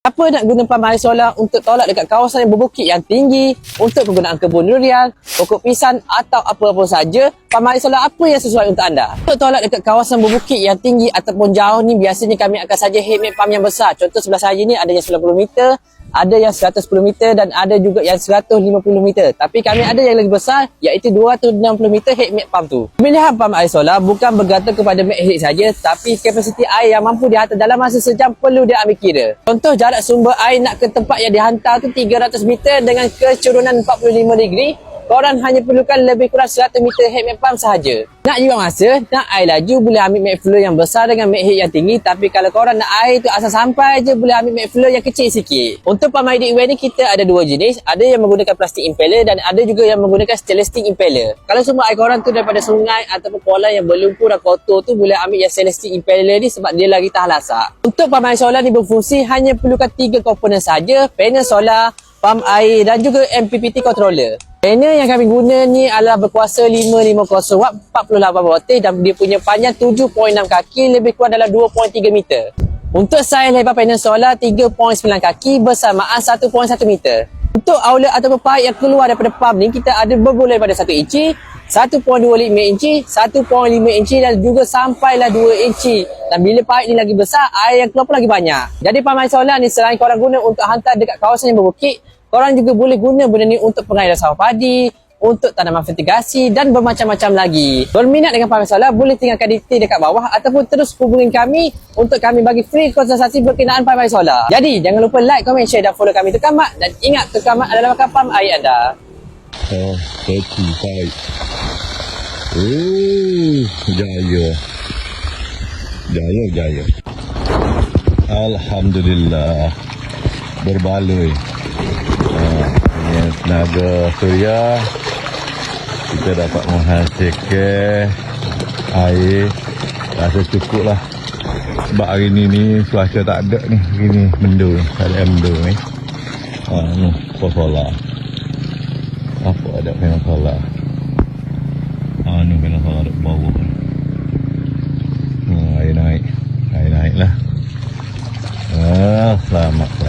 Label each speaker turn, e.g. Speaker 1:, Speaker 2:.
Speaker 1: Apa nak guna pam air solar untuk tolak dekat kawasan yang berbukit yang tinggi, untuk penggunaan kebun durian, pokok pisang atau apa-apa saja, pam air solar apa yang sesuai untuk anda? Untuk tolak dekat kawasan berbukit yang tinggi ataupun jauh ni biasanya kami akan saja headmate pam yang besar. Contoh sebelah saya ni ada yang 90 meter, ada yang 110 meter dan ada juga yang 150 meter. Tapi kami ada yang lagi besar iaitu 260 meter head made pump tu. Pemilihan pump air solar bukan bergantung kepada made head saja tapi kapasiti air yang mampu dihantar dalam masa sejam perlu diambil kira. Contoh jarak sumber air nak ke tempat yang dihantar tu 300 meter dengan kecurunan 45 degree korang hanya perlukan lebih kurang 100 meter head map pump sahaja. Nak juga masa, nak air laju boleh ambil map flow yang besar dengan map head yang tinggi tapi kalau korang nak air tu asal sampai je boleh ambil map flow yang kecil sikit. Untuk pump di ni kita ada dua jenis, ada yang menggunakan plastik impeller dan ada juga yang menggunakan stainless steel impeller. Kalau semua air korang tu daripada sungai ataupun kolam yang berlumpur dan kotor tu boleh ambil yang stainless steel impeller ni sebab dia lagi tahan lasak. Untuk pump air solar ni berfungsi hanya perlukan tiga komponen saja, panel solar, pump air dan juga MPPT controller. Panel yang kami guna ni adalah berkuasa 550 watt 48 voltage dan dia punya panjang 7.6 kaki lebih kurang dalam 2.3 meter. Untuk saiz lebar panel solar 3.9 kaki bersamaan 1.1 meter. Untuk outlet ataupun pipe yang keluar daripada pump ni kita ada bermula daripada 1 inci, 1.25 inci, 1.5 inci dan juga sampailah 2 inci. Dan bila pipe ni lagi besar, air yang keluar pun lagi banyak. Jadi pump solar ni selain korang guna untuk hantar dekat kawasan yang berbukit, Korang juga boleh guna benda ni untuk pengairan sawah padi, untuk tanaman fertigasi dan bermacam-macam lagi. Berminat dengan Paham Solar, boleh tinggalkan detail dekat bawah ataupun terus hubungi kami untuk kami bagi free konsultasi berkenaan Paham Solar. Jadi, jangan lupa like, komen, share dan follow kami Tukang Mat dan ingat Tukang Mat adalah makan pam air anda.
Speaker 2: Oh, satu baik. Oh, jaya. Jaya, jaya. Alhamdulillah. Berbaloi. Ya, ini tenaga surya kita dapat menghasilkan air. Rasa cukup lah. Sebab hari ni ni cuaca tak ada ni. Hari ni mendul tak ada mendul ni. Ha, ni pos solar apa ada kena solar ha, ni kena solar ada bawah ni. Ha, air naik. Air naik lah. Ha, selamat.